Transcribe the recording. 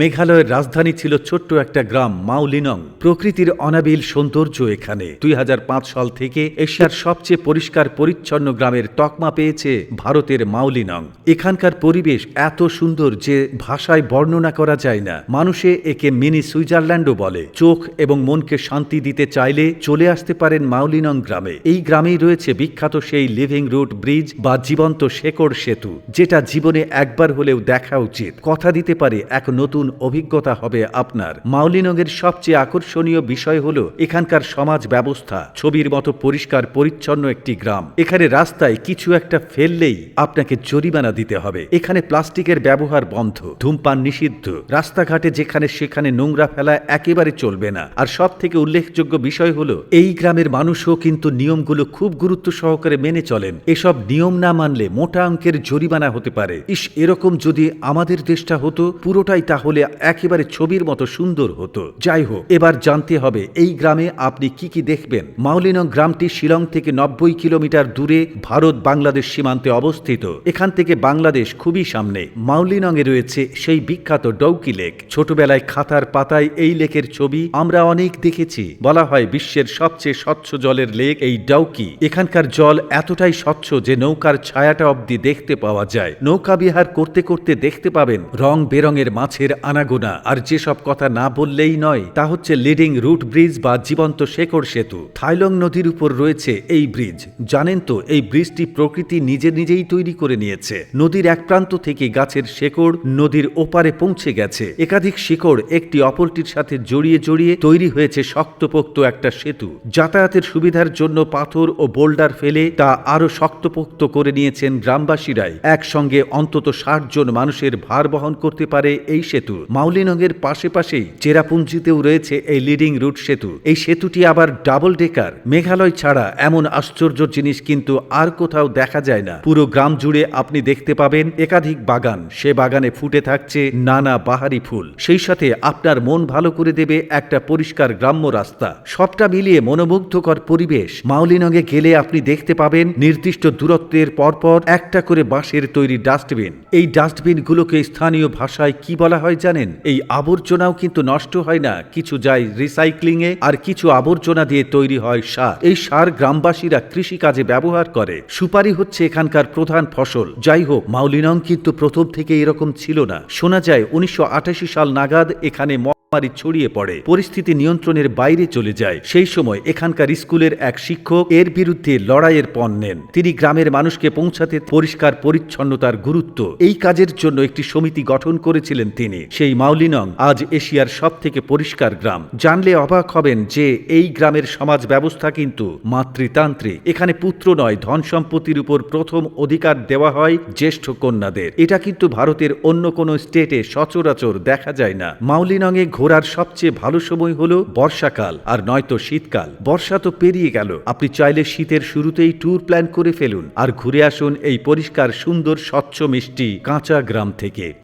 মেঘালয়ের রাজধানী ছিল ছোট্ট একটা গ্রাম মাউলিনং প্রকৃতির অনাবিল সৌন্দর্য এখানে। দুই হাজার পাঁচ সাল থেকে এশিয়ার সবচেয়ে পরিষ্কার পরিচ্ছন্ন গ্রামের তকমা পেয়েছে ভারতের মাউলিনং এখানকার পরিবেশ এত সুন্দর যে ভাষায় বর্ণনা করা যায় না। মানুষে একে মিনি সুইজারল্যান্ডও বলে। চোখ এবং মনকে শান্তি দিতে চাইলে চলে আসতে পারেন মাউলিনং গ্রামে। এই গ্রামেই রয়েছে বিখ্যাত সেই লিভিং রুট ব্রিজ বা জীবন্ত শেকড় সেতু, যেটা জীবনে একবার হলেও দেখা উচিত। কথা দিতে পারে এক নতুন অভিজ্ঞতা হবে আপনার। মাউলিনগের সবচেয়ে আকর্ষণীয় বিষয় হল এখানকার সমাজ ব্যবস্থা। ছবির মতো পরিষ্কার পরিচ্ছন্ন একটি গ্রাম। এখানে রাস্তায় কিছু একটা ফেললেই আপনাকে জরিমানা দিতে হবে। এখানে প্লাস্টিকের ব্যবহার বন্ধ। ধূমপান নিষিদ্ধ। রাস্তাঘাটে যেখানে সেখানে নোংরা ফেলা একেবারে চলবে না। আর সব থেকে উল্লেখযোগ্য বিষয় হলো, এই গ্রামের মানুষও কিন্তু নিয়মগুলো খুব গুরুত্ব সহকারে মেনে চলেন। এসব নিয়ম না মানলে মোটা অঙ্কের জরিমানা হতে পারে। ইস, এরকম যদি আমাদের দেশটা হতো, পুরোটাই তাহলে একেবারে ছবির মতো সুন্দর হতো। যাই হোক, এবার জানতে হবে, এই গ্রামে আপনি কি কি দেখবেন? মাউলিনং গ্রামটি শিলং থেকে নব্বই কিলোমিটার দূরে ভারত বাংলাদেশ সীমান্তে অবস্থিত। এখান থেকে বাংলাদেশ খুবই সামনে। মাউলিনংয়ে রয়েছে সেই বিখ্যাত ডৌকি লেক। ছোটবেলায় খাতার পাতায় এই লেকের ছবি আমরা অনেক দেখেছি। বলা হয় বিশ্বের সবচেয়ে স্বচ্ছ জলের লেক এই ডাউকি এখানকার জল এতটাই স্বচ্ছ যে নৌকার ছায়াটা অবধি দেখতে পাওয়া যায়। নৌকা বিহার করতে করতে দেখতে পাবেন রং বেরঙের মাছের আনাগোনা। আর যেসব কথা না বললেই নয়, তা হচ্ছে লিডিং রুট ব্রিজ বা জীবন্ত শেকড় সেতু। থাইলং নদীর উপর রয়েছে এই ব্রিজ। জানেন তো, এই ব্রিজটি প্রকৃতি নিজে নিজেই তৈরি করে নিয়েছে। নদীর এক প্রান্ত থেকে গাছের শেকড় নদীর ওপারে পৌঁছে গেছে। একাধিক শিকড় একটি অপরটির সাথে জড়িয়ে জড়িয়ে তৈরি হয়েছে শক্তপোক্ত একটা সেতু। যাতায়াতের সুবিধার জন্য পাথর ও বোল্ডার ফেলে তা আরও শক্তপোক্ত করে নিয়েছেন গ্রামবাসীরাই। একসঙ্গে অন্তত ষাট জন মানুষের ভার বহন করতে পারে এই সেতু। মাউলিনগের পাশে পাশেই চেরাপুঞ্জিতেও রয়েছে এই লিডিং রুট সেতু। এই সেতুটি আবার ডাবল ডেকার মেঘালয় ছাড়া এমন আশ্চর্য জিনিস কিন্তু আর কোথাও দেখা যায় না। পুরো গ্রাম জুড়ে আপনি দেখতে পাবেন একাধিক বাগান। সে বাগানে ফুটে থাকছে নানা বাহারি ফুল। সেই সাথে আপনার মন ভালো করে দেবে একটা পরিষ্কার গ্রাম্য রাস্তা। সবটা মিলিয়ে মনোমুগ্ধকর পরিবেশ। মাউলিনগে গেলে আপনি দেখতে পাবেন নির্দিষ্ট দূরত্বের পরপর একটা করে বাঁশের তৈরি ডাস্টবিন। এই ডাস্টবিনগুলোকে স্থানীয় ভাষায় কি বলা হয় জানেন, এই আবর্জনাও কিন্তু নষ্ট হয় না, কিছু যায় রিসাইক্লিং এ আর কিছু আবর্জনা দিয়ে তৈরি হয় সার। এই সার গ্রামবাসীরা কৃষি কাজে ব্যবহার করে। সুপারি হচ্ছে এখানকার প্রধান ফসল। যাই হোক মাউলিনং কিন্তু প্রথম থেকে এরকম ছিল না। শোনা যায়, উনিশশো আটাশি সাল নাগাদ এখানে মহামারী ছড়িয়ে পড়ে। পরিস্থিতি নিয়ন্ত্রণের বাইরে চলে যায়। সেই সময় এখানকার স্কুলের এক শিক্ষক এর বিরুদ্ধে লড়াইয়ের পণ নেন। তিনি গ্রামের মানুষকে পৌঁছাতে পরিষ্কার পরিচ্ছন্নতার গুরুত্ব। এই কাজের জন্য একটি সমিতি গঠন করেছিলেন তিনি। সেই মাউলিনং আজ এশিয়ার সব থেকে পরিষ্কার গ্রাম। জানলে অবাক হবেন যে এই গ্রামের সমাজ ব্যবস্থা কিন্তু মাতৃতান্ত্রিক। এখানে পুত্র নয়, ধন সম্পত্তির উপর প্রথম অধিকার দেওয়া হয় জ্যেষ্ঠ কন্যাদের। এটা কিন্তু ভারতের অন্য কোনো স্টেটে সচরাচর দেখা যায় না। মাউলিনংয়ে ঘোরার সবচেয়ে ভালো সময় হলো বর্ষাকাল, আর নয়তো শীতকাল। বর্ষা তো পেরিয়ে গেল। আপনি চাইলে শীতের শুরুতেই ট্যুর প্ল্যান করে ফেলুন, আর ঘুরে আসুন এই পরিষ্কার, সুন্দর, স্বচ্ছ মিষ্টি কাঁচা গ্রাম থেকে।